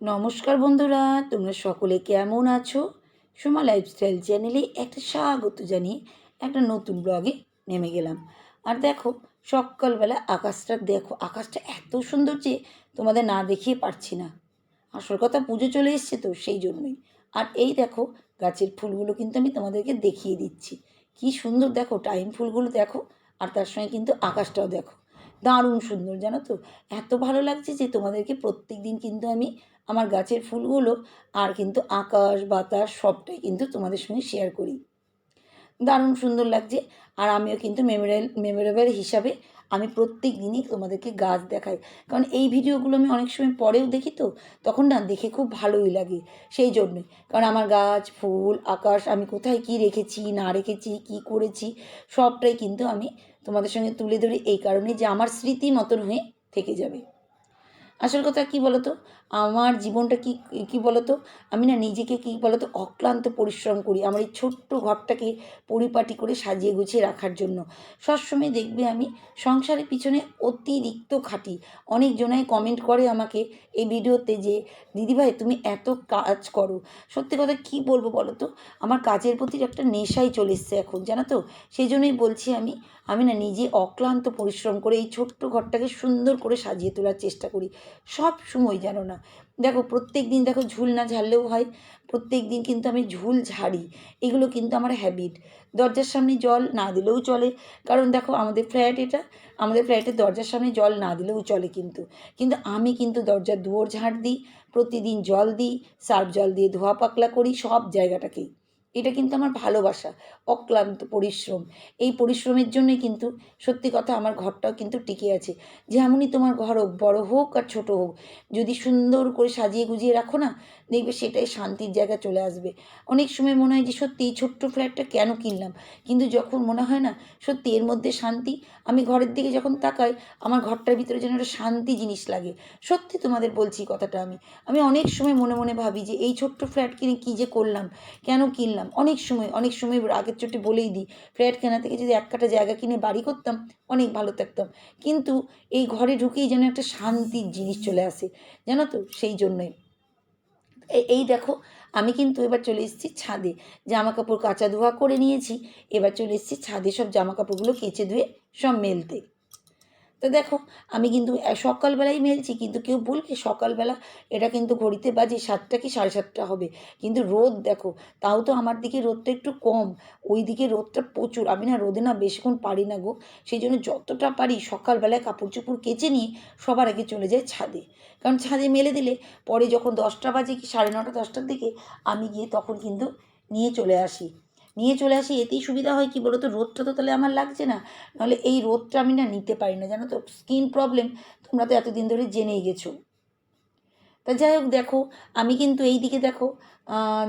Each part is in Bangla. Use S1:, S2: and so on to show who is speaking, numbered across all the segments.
S1: নমস্কার বন্ধুরা, তোমরা সকলে কেমন আছো? সোমা লাইফস্টাইল চ্যানেলে একটা স্বাগত জানিয়ে একটা নতুন ব্লগে নেমে গেলাম। আর দেখো, সকালবেলা আকাশটা দেখো, আকাশটা এত সুন্দর যে তোমাদের না দেখিয়ে পারছি না। আসল কথা পুজো চলে এসছে তো, সেই জন্যই। আর এই দেখো, গাছের ফুলগুলো কিন্তু আমি তোমাদেরকে দেখিয়ে দিচ্ছি। কি সুন্দর দেখো, টাইম ফুলগুলো দেখো, আর তার সঙ্গে কিন্তু আকাশটাও দেখো। দারুণ সুন্দর, জানো তো? এত ভালো লাগছে যে তোমাদেরকে প্রত্যেক দিন কিন্তু আমি আমার গাছের ফুলগুলো আর কিন্তু আকাশ, বাতাস সবটাই কিন্তু তোমাদের সঙ্গে শেয়ার করি। দারুণ সুন্দর লাগছে। আর আমিও কিন্তু মেমোরেল মেমোরেবল হিসাবে আমি প্রত্যেক দিনই তোমাদেরকে গাছ দেখাই। কারণ এই ভিডিওগুলো আমি অনেক সময় পরেও দেখি তো, তখন না দেখে খুব ভালোই লাগে। সেই জন্যই কারণ আমার গাছ, ফুল, আকাশ আমি কোথায় কি রেখেছি, না রেখেছি, কি করেছি, সবটাই কিন্তু আমি তোমাদের সঙ্গে তুলে ধরি। এই কারণে যে আমার স্মৃতি মতন হয়ে থেকে যাবে। আসল কথা কী বলতো? আমার জীবনটা কি, কী বলতো? আমি না নিজেকে কী বলতো? অক্লান্ত পরিশ্রম করি আমার এই ছোট্ট ঘরটাকে পরিপাটি করে সাজিয়ে গুছিয়ে রাখার জন্য। সবসময় দেখবে আমি সংসারের পিছনে অতিরিক্ত খাটি। অনেকজনাই কমেন্ট করে আমাকে এই ভিডিওতে যে দিদিভাই তুমি এত কাজ করো। সত্যি কথা কী বলব বলো তো আমার কাজের প্রতি একটা নেশাই চলে এসছে এখন, জানো তো? সেই জন্যই বলছি আমি আমি না নিজে অক্লান্ত পরিশ্রম করে এই ছোট্ট ঘরটাকে সুন্দর করে সাজিয়ে তোলার চেষ্টা করি। সব সময় জানো না। দেখো প্রত্যেক দিন দেখো ঝুল না ঝাড়লেও হয় প্রত্যেক দিন কিন্তু আমি ঝুল ঝাড়ি, এগুলো কিন্তু আমার হ্যাবিট দরজার সামনে জল না দিলেও চলে, কারণ দেখো আমাদের ফ্ল্যাট এটা, আমাদের ফ্ল্যাটের দরজার সামনে জল না দিলেও চলে কিন্তু। কিন্তু আমি কিন্তু দরজার দুয়ার ঝাড় দিই, প্রতিদিন জল দিই, সার্ফ জল দিয়ে ধোয়া পাকলা করি, সব জায়গাটাকেই। এটা কিন্তু আমার ভালোবাসা, অক্লান্ত পরিশ্রম। এই পরিশ্রমের জন্যই কিন্তু সত্যি কথা আমার ঘরটাও কিন্তু টিকে আছে। যেমনই তোমার ঘর হোক, বড়ো হোক আর ছোটো হোক, যদি সুন্দর করে সাজিয়ে গুজিয়ে রাখো না, দেখবে সেটাই শান্তির জায়গা চলে আসবে। অনেক সময় মনে হয় যে সত্যি এই ছোট্ট ফ্ল্যাটটা কেন কিনলাম? কিন্তু যখন মনে হয় না সত্যি এর মধ্যে শান্তি, আমি ঘরের দিকে যখন তাকাই, আমার ঘরটার ভিতরে যেন একটা শান্তি জিনিস লাগে। সত্যি তোমাদের বলছি কথাটা আমি। আমি অনেক সময় মনে মনে ভাবি যে এই ছোট্ট ফ্ল্যাট কিনে কী যে করলাম, কেন কিনলাম? অনেক সময় অনেক সময় আগের চোটে বলেই দিই, ফ্ল্যাট কেনা থেকে যদি এক কাটা জায়গা কিনে বাড়ি করতাম, অনেক ভালো থাকতাম। কিন্তু এই ঘরে ঢুকেই যেন একটা শান্তির জিনিস চলে আসে, জানো তো? সেই জন্যই। এই দেখো, আমি কিন্তু এবার চলে এসেছি ছাদে। জামা কাপড় কাচা ধোয়া করে নিয়েছি, এবার চলে এসেছি ছাদে সব জামা কাপড়গুলো কেচে ধুয়ে সব মেলতে। তো দেখো, আমি কিন্তু সকালবেলাই মেলছি, কিন্তু কেউ বলবে সকালবেলা এটা কিন্তু ঘড়িতে বাজে সাতটা কি সাড়ে সাতটা হবে। কিন্তু রোদ দেখো, তাও তো আমার দিকে রোদটা একটু কম, ওই দিকে রোদটা প্রচুর। আমি না রোদে না বেশিক্ষণ পারি না গো, সেই জন্য যতটা পারি সকালবেলায় কাপড় চোপড় কেচে নিয়ে সবার আগে চলে যায় ছাদে। কারণ ছাদে মেলে দিলে পরে যখন দশটা বাজে কি সাড়ে নটা, দশটার দিকে আমি গিয়ে তখন কিন্তু নিয়ে চলে আসি। নিয়ে চলে আসি, এতেই সুবিধা হয় কি বলো তো রোদটা তো তাহলে আমার লাগছে না। নাহলে এই রোদটা আমি না নিতে পারি না, জানো তো? স্কিন প্রবলেম তোমরা তো এতদিন ধরে জেনেই গেছো। তা যাই হোক দেখো, আমি কিন্তু এই দিকে দেখো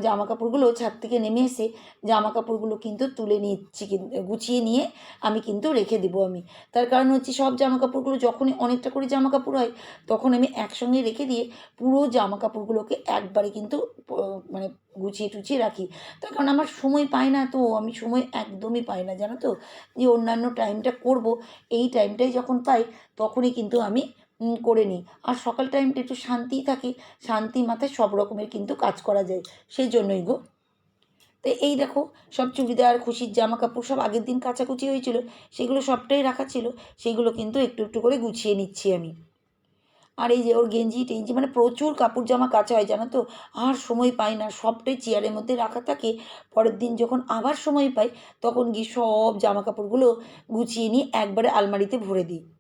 S1: জামা কাপড়গুলো ছাদ থেকে নেমে এসে জামা কাপড়গুলো কিন্তু তুলে নিচ্ছি গুছিয়ে নিয়ে আমি কিন্তু রেখে দেবো আমি। তার কারণ হচ্ছে সব জামা কাপড়গুলো যখনই অনেকটা করে জামা কাপড় হয়, তখন আমি একসঙ্গে রেখে দিয়ে পুরো জামা কাপড়গুলোকে একবারে কিন্তু মানে গুছিয়ে টুছিয়ে রাখি। তার কারণ আমার সময় পাই না তো, আমি সময় একদমই পাই না, জানো তো? যে অন্যান্য টাইমটা করব, এই টাইমটাই যখন পাই, তখনই কিন্তু আমি করে নিই। আর সকাল টাইমটা একটু শান্তিই থাকে। শান্তি মাথায় সব রকমের কিন্তু কাজ করা যায়। সেই জন্যই গো। তো এই দেখো, সব চুড়িদার, খুশির জামা কাপড় সব আগের দিন কাচাকুচি হয়েছিল। সেগুলো সবটাই রাখা ছিল। সেগুলো কিন্তু একটু একটু করে গুছিয়ে নিচ্ছি আমি। আর এই যে ওর গেঞ্জি টেঞ্জি মানে প্রচুর কাপড় জামা কাচা হয়, জানো তো? আর সময় পাই না, সবটাই চেয়ারের মধ্যে রাখা থাকে। পরের দিন যখন আবার সময় পাই, তখন গিয়ে সব জামা কাপড়গুলো গুছিয়ে নিয়ে একবারে আলমারিতে ভরে দিই।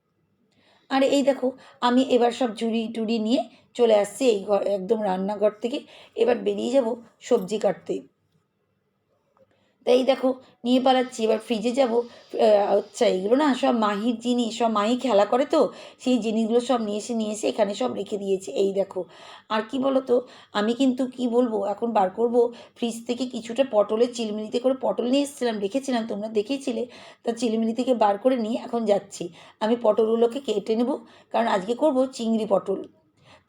S1: আর এই দেখো, আমি এবার সব ঝুড়ি টুড়ি নিয়ে চলে আসছি এই ঘর, একদম রান্নাঘর থেকে। এবার বেরিয়ে যাব সবজি কাটতে। তাই দেখো, নিয়ে পালাচ্ছি। এবার ফ্রিজে যাব। আচ্ছা এগুলো না সব মাহির জিনিস, সব মাহি খেলা করে তো, সেই জিনিসগুলো সব নিয়ে এসে নিয়ে এসে এখানে সব রেখে দিয়েছে। এই দেখো, আর কি বলো তো আমি কিন্তু কি বলব, এখন বার করব। ফ্রিজ থেকে কিছুটা পটলের চিলমিলিতে করে পটল নিয়ে এসেছিলাম, রেখেছিলাম, তোমরা দেখেছিলে? তা চিলমিলি থেকে বার করে নিয়ে এখন যাচ্ছি। আমি পটলগুলোকে কেটে নেব, কারণ আজকে করব চিংড়ি পটল।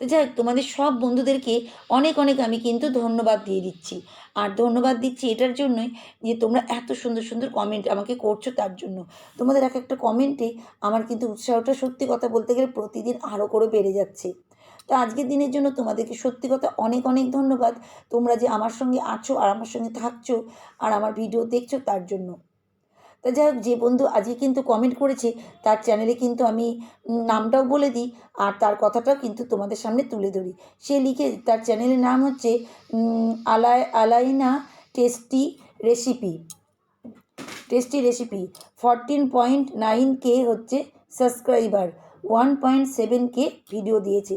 S1: তো যাই হোক, তোমাদের সব বন্ধুদেরকে অনেক অনেক আমি কিন্তু ধন্যবাদ দিয়ে দিচ্ছি। আর ধন্যবাদ দিচ্ছি এটার জন্যই যে তোমরা এত সুন্দর সুন্দর কমেন্ট আমাকে করছ তার জন্য। তোমাদের এক একটা কমেন্টে আমার কিন্তু উৎসাহটা সত্যি কথা বলতে গেলে প্রতিদিন আরও করে বেড়ে যাচ্ছে। তো আজকের দিনের জন্য তোমাদেরকে সত্যি কথা অনেক অনেক ধন্যবাদ। তোমরা যে আমার সঙ্গে আছো আর আমার সঙ্গে থাকছো আর আমার ভিডিও দেখছ তার জন্য। তা যাই হোক, যে বন্ধু আজকে কিন্তু কমেন্ট করেছে, তার চ্যানেলে কিন্তু আমি নামটাও বলে দিই, আর তার কথাটাও কিন্তু তোমাদের সামনে তুলে ধরি। সে লিখে, তার চ্যানেলের নাম হচ্ছে Alai, Alaina tasty recipe tasty recipe fourteen point nine K হচ্ছে subscriber one point seven K video দিয়েছে।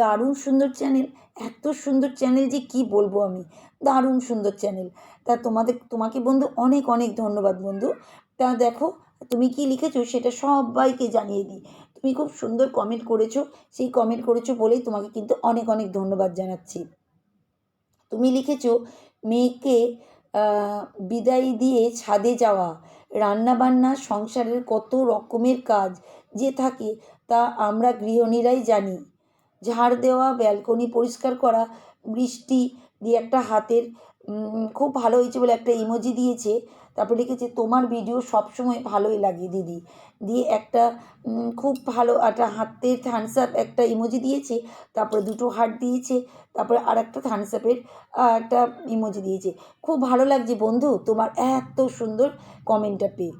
S1: দারুণ সুন্দর চ্যানেল এত সুন্দর চ্যানেল যে কি বলব আমি? দারুণ সুন্দর চ্যানেল তা তোমাদের, তোমাকে বন্ধু অনেক অনেক ধন্যবাদ বন্ধু। তা দেখো, তুমি কি লিখেছো সেটা সবাইকে জানিয়ে দিই। তুমি খুব সুন্দর কমেন্ট করেছ, সেই কমেন্ট করেছ বলেই তোমাকে কিন্তু অনেক অনেক ধন্যবাদ জানাচ্ছি। তুমি লিখেছো, মেয়েকে বিদায় দিয়ে ছাদে যাওয়া, রান্নাবান্না, সংসারের কত রকমের কাজ যে থাকে তা আমরা গৃহিণীরাই জানি। ঝাড় দেওয়া, ব্যালকনি পরিষ্কার করা, বৃষ্টি দিয়ে একটা হাতের খুব ভালো হয়েছে বলে একটা ইমোজি দিয়েছে। তারপর লিখেছে, তোমার ভিডিও সবসময় ভালোই লাগে দিদি। দিয়ে একটা খুব ভালো একটা হাতের থামস আপ একটা ইমোজি দিয়েছে, তারপরে দুটো হার্ট দিয়েছে, তারপরে আর একটা থামস আপের একটা ইমোজি দিয়েছে। খুব ভালো লাগছে বন্ধু, তোমার এত সুন্দর কমেন্টটা পেয়ে।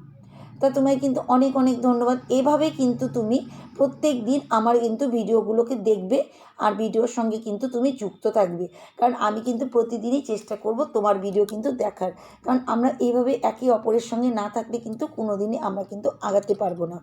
S1: তা তোমায় কিন্তু অনেক অনেক ধন্যবাদ। এভাবে কিন্তু তুমি প্রত্যেক দিন আমার কিন্তু ভিডিওগুলোকে দেখবে আর ভিডিওর সঙ্গে কিন্তু তুমি যুক্ত থাকবে। কারণ আমি কিন্তু প্রতিদিনই চেষ্টা করব তোমার ভিডিও কিন্তু দেখার। কারণ আমরা এভাবে একে অপরের সঙ্গে না থাকলে কিন্তু কোনো দিনই আমরা কিন্তু আগাতে পারব না।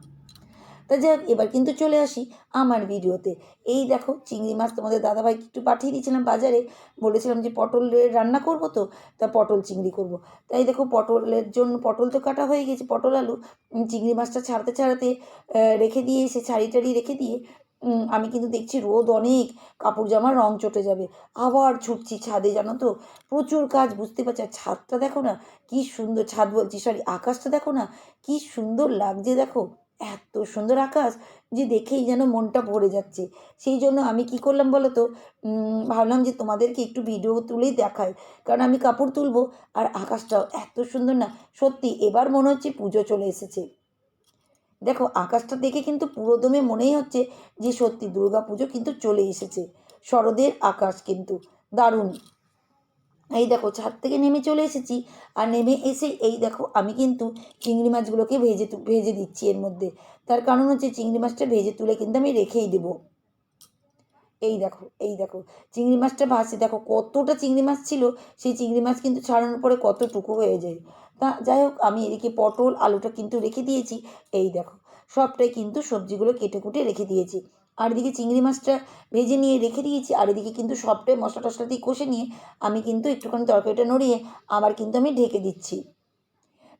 S1: তা যাই এবার কিন্তু চলে আসি আমার ভিডিওতে। এই দেখো, চিংড়ি মাছ তোমাদের দাদাভাইকে একটু পাঠিয়ে দিয়েছিলাম বাজারে। বলেছিলাম যে পটলের রান্না করব তো, তা পটল চিংড়ি করব। তাই দেখো, পটলের জন্য, পটল তো কাটা হয়ে গেছে, পটল আলু। চিংড়ি মাছটা ছাড়তে ছাড়াতে রেখে দিয়ে এসে ছাড়ি টাড়ি রেখে দিয়ে আমি কিন্তু দেখছি রোদ অনেক, কাপড় জামার রং চটে যাবে। আবার ছুটছি ছাদে, জানো তো? প্রচুর কাজ, বুঝতে পারছি? ছাদটা দেখো না, কি সুন্দর, ছাদ বলছি সরি আকাশটা দেখো না, কি সুন্দর লাগছে দেখো। এত সুন্দর আকাশ যে দেখেই যেন মনটা ভরে যাচ্ছে। সেই জন্য আমি কি করলাম বলো তো ভাবলাম যে তোমাদেরকে একটু ভিডিও তুলেই দেখাই। কারণ আমি কাপড় তুলবো আর আকাশটাও এত সুন্দর না, সত্যি এবার মনে হচ্ছে পুজো চলে এসেছে। দেখো, আকাশটা দেখে কিন্তু পুরোদমে মনেই হচ্ছে যে সত্যি দুর্গা পুজো কিন্তু চলে এসেছে। শরদের আকাশ কিন্তু, দারুণ। এই দেখো, ছাদ থেকে নেমে চলে এসেছি। আর নেমে এসে এই দেখো, আমি কিন্তু চিংড়ি মাছগুলোকে ভেজে ভেজে দিচ্ছি এর মধ্যে। তার কারণ হচ্ছে চিংড়ি মাছটা ভেজে তুলে কিন্তু আমি রেখেই দেবো। এই দেখো এই দেখো, চিংড়ি মাছটা ভাসছে দেখো, কতটা চিংড়ি মাছ ছিল, সেই চিংড়ি মাছ কিন্তু ছাড়ানোর পরে কতটুকু হয়ে যায়। তা যাই হোক, আমি এদিকে পটল, আলুটা কিন্তু রেখে দিয়েছি। এই দেখো, সবটাই কিন্তু সবজিগুলো কেটে কুটে রেখে দিয়েছি। আর এদিকে চিংড়ি মাছটা ভেজে নিয়ে রেখে দিয়েছি, আর এদিকে কিন্তু সবটাই মশলা টশলা দিয়ে কষে নিয়ে আমি কিন্তু একটুখানি তরকারিটা নড়িয়ে আবার কিন্তু আমি ঢেকে দিচ্ছি।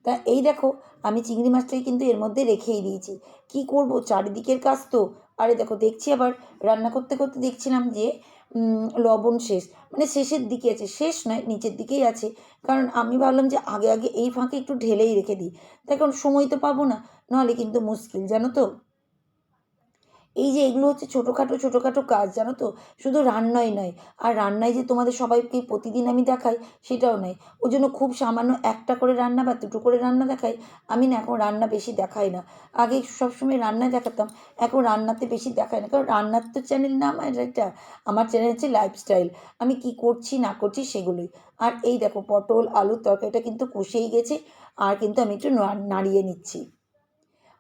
S1: তা এই দেখো, আমি চিংড়ি মাছটাকে কিন্তু এর মধ্যে রেখেই দিয়েছি। কি করব? চারিদিকের কাজ তো। আরে দেখো, দেখছি আবার, রান্না করতে করতে দেখছিলাম যে লবণ শেষ। মানে শেষের দিকে আছে, শেষ নয়, নিচের দিকেই আছে। কারণ আমি ভাবলাম যে আগে আগে এই ফাঁকে একটু ঢেলেই রেখে দিই। তাই কারণ সময় তো পাবো না, নাহলে কিন্তু মুশকিল, জানো তো? এই যে এগুলো হচ্ছে ছোটোখাটো ছোটোখাটো কাজ, জানো তো? শুধু রান্নাই নয়। আর রান্নায় যে তোমাদের সবাইকে প্রতিদিন আমি দেখাই, সেটাও নয়। ওই জন্য খুব সামান্য একটা করে রান্না বা দুটো করে রান্না দেখাই, আমি না এখন রান্না বেশি দেখাই না। আগে সবসময় রান্নায় দেখাতাম, এখন রান্নাতে বেশি দেখাই না। কারণ রান্নার তো চ্যানেল না আমার এটা আমার চ্যানেল হচ্ছে লাইফস্টাইল আমি কি করছি, না করছি সেগুলোই। আর এই দেখো, পটল, আলুর তরকারিটা কিন্তু কষেই গেছে, আর কিন্তু আমি একটু নাড়িয়ে নিচ্ছি।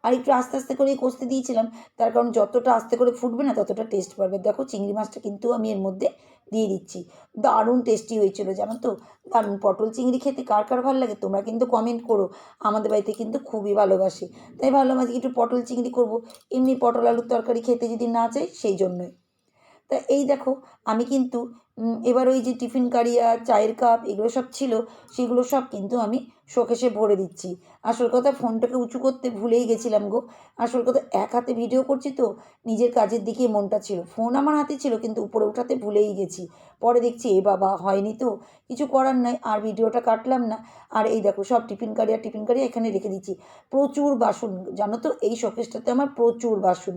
S1: আর একটু আস্তে আস্তে করে কষতে দিয়েছিলাম। তার কারণ যতটা আস্তে করে ফুটবে না, ততটা টেস্ট পারবে দেখো চিংড়ি মাছটা কিন্তু আমি এর মধ্যে দিয়ে দিচ্ছি। দারুণ টেস্টি হয়েছিল, জানো তো? দারুণ। পটল চিংড়ি খেতে কার কার ভালো লাগে তোমরা কিন্তু কমেন্ট করো। আমাদের বাড়িতে কিন্তু খুবই ভালোবাসে। তাই ভাবলাম আজকে একটু পটল চিংড়ি করব। এমনি পটল আলুর তরকারি খেতে যদি না চাই, সেই জন্যই। তা এই দেখো, আমি কিন্তু এবার ওই যে টিফিন কারিয়া চায়ের কাপ এগুলো সব ছিল, সেগুলো সব কিন্তু আমি শোকেশে ভরে দিচ্ছি। আসল কথা, ফোনটাকে উঁচু করতে ভুলেই গেছিলাম গো। আসল কথা, এক হাতে ভিডিও করছি তো, নিজের কাজের দিকে মনটা ছিল। ফোন আমার হাতে ছিল, কিন্তু উপরে উঠাতে ভুলেই গেছি। পরে দেখছি, এ বাবা, হয়নি তো? কিছু করার নাই, আর ভিডিওটা কাটলাম না। আর এই দেখো, সব টিফিন কারিয়া টিফিন কারিয়া এখানে রেখে দিচ্ছি। প্রচুর বাসন, জানো তো, এই শোকেসটাতে আমার প্রচুর বাসন।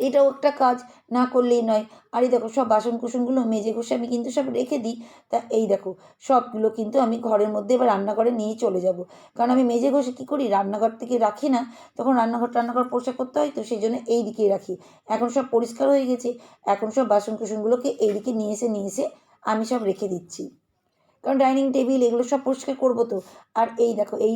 S1: এটাও একটা কাজ না করলেই নয়। আর এই দেখো, সব বাসন কুসনগুলো মেজে ঘষে আমি কিন্তু সব রেখে দিই। তা এই দেখো, সবগুলো কিন্তু আমি ঘরের মধ্যে এবার রান্নাঘরে নিয়ে চলে যাব। কারণ আমি মেজে ঘষে কী করি? রান্নাঘর থেকে রাখি না। তখন রান্নাঘর টান্নাঘর পরিষ্কার করতে হয় তো সেই জন্য এই দিকেই রাখি। এখন সব পরিষ্কার হয়ে গেছে। এখন সব বাসন কুসনগুলোকে এই দিকে নিয়ে এসে নিয়ে এসে আমি সব রেখে দিচ্ছি। কারণ ডাইনিং টেবিল এগুলো সব পরিষ্কার করব তো। আর এই দেখো, এই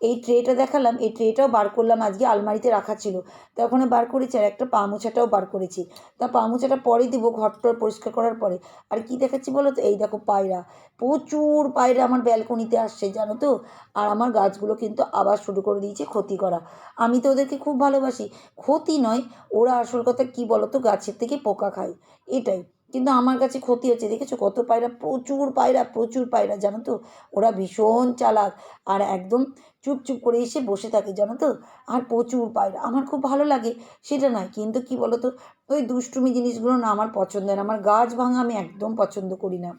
S1: এই ট্রেটা দেখালাম, এই ট্রেটাও বার করলাম, আজকে আলমারিতে রাখা ছিল। তা ওখানে বার করেছি আর একটা পা মোছাটাও বার করেছি। তা পা মোছাটা পরে দিব, ঘরটর পরিষ্কার করার পরে। আর কি দেখাচ্ছি বলো তো? এই দেখো পায়রা, প্রচুর পায়রা আমার ব্যালকনিতে আসছে, জানো তো? আর আমার গাছগুলো কিন্তু আবার শুরু করে দিয়েছে ক্ষতি করা। আমি তো ওদেরকে খুব ভালোবাসি। ক্ষতি নয়, ওরা আসল কথা কি বলো তো? গাছের থেকে পোকা খায়, এটাই। কিন্তু আমার কাছে ক্ষতি হচ্ছে। দেখেছ কত পায়রা? প্রচুর পায়রা প্রচুর পায়রা, জানো তো? ওরা ভীষণ চালাক আর একদম চুপ চুপ করে এসে বসে থাকে, জানো তো? আর প্রচুর পায়রা। আমার খুব ভালো লাগে সেটা নয়, কিন্তু কি বলো তো ওই দুষ্টুমি জিনিসগুলো না আমার পছন্দের। না আমার গাছ ভাঙা আমি একদম পছন্দ করি না।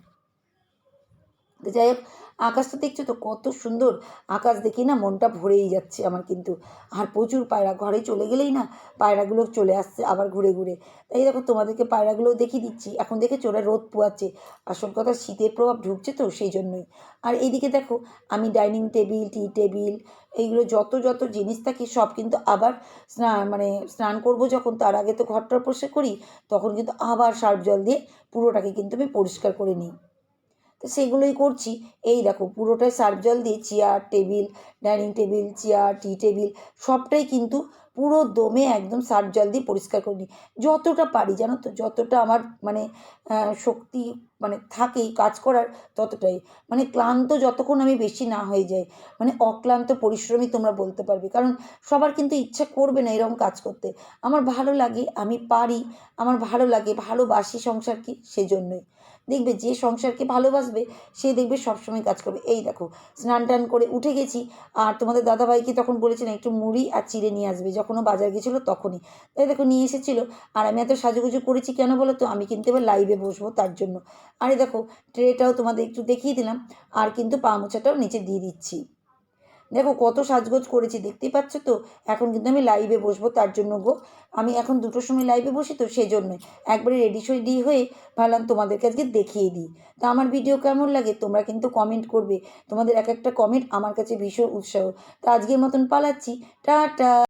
S1: যাই হোক, আকাশটা দেখছ তো কত সুন্দর। আকাশ দেখি না মনটা ভরেই যাচ্ছে আমার কিন্তু। আর প্রচুর পায়রা, ঘরে চলে গেলেই না পায়রাগুলো চলে আসছে আবার ঘুরে ঘুরে। তাই দেখো, তোমাদেরকে পায়রাগুলো দেখিয়ে দিচ্ছি। এখন দেখে ওরা রোদ পোয়াচ্ছে। আসল কথা শীতের প্রভাব ঢুকছে তো সেই জন্যই। আর এইদিকে দেখো, আমি ডাইনিং টেবিল, টি টেবিল, এইগুলো যত যত জিনিস থাকে সব কিন্তু আবার স্নান মানে স্নান করব যখন, তার আগে তো ঘরটা পরিষ্কার করি, তখন কিন্তু আবার সার্ফ জল দিয়ে পুরোটাকে কিন্তু আমি পরিষ্কার করে নিই। তো সেগুলোই করছি। এই দেখো পুরোটাই সার্ফ জল দিয়ে chair table dining table chair টি টেবিল সবটাই কিন্তু পুরো দমে একদম সার্ফ জল দিয়ে পরিষ্কার করে নিই। যতটা পারি জানো তো, যতটা আমার মানে শক্তি মানে থাকে কাজ করার ততটাই। মানে ক্লান্ত যতক্ষণ আমি বেশি না হয়ে যাই মানে অক্লান্ত পরিশ্রমী তোমরা বলতে পারবে। কারণ সবার কিন্তু ইচ্ছা করবে না এরকম কাজ করতে। আমার ভালো লাগে, আমি পারি, আমার ভালো লাগে, ভালোবাসি সংসারকে সেজন্যই। দেখবে যে সংসারকে ভালোবাসবে, সে দেখবে সবসময় কাজ করবে। এই দেখো, স্নান টান করে উঠে গেছি আর তোমাদের দাদাভাইকে তখন বলেছিলাম একটু মুড়ি আর চিড়ে নিয়ে আসবে। যখন ও বাজার গেছিল তখনই। তাই দেখো, নিয়ে এসেছিল আর আমি এত সাজুগুজু করেছি কেন বলো তো? আমি কিন্তু এবার লাইভে বসবো তার জন্য। আরে দেখো ট্রেটাও তোমাদের একটু দেখিয়ে দিলাম আর কিন্তু পা মোছাটাও নিচে দিয়ে দিচ্ছি। দেখো কত সাজগোজ করেছি, দেখতেই পাচ্ছ তো? এখন কিন্তু আমি লাইভে বসবো, তার জন্য গো। আমি এখন দুটোর সময় লাইভে বসি তো সেই জন্যই একবারে রেডি সেডি হয়ে ভাবলাম তোমাদেরকে আজকে দেখিয়ে দিই। তা আমার ভিডিও কেমন লাগে, তোমরা কিন্তু কমেন্ট করবে। তোমাদের এক একটা কমেন্ট আমার কাছে ভীষণ উৎসাহ। তা আজকের মতন পালাচ্ছি। টাটা!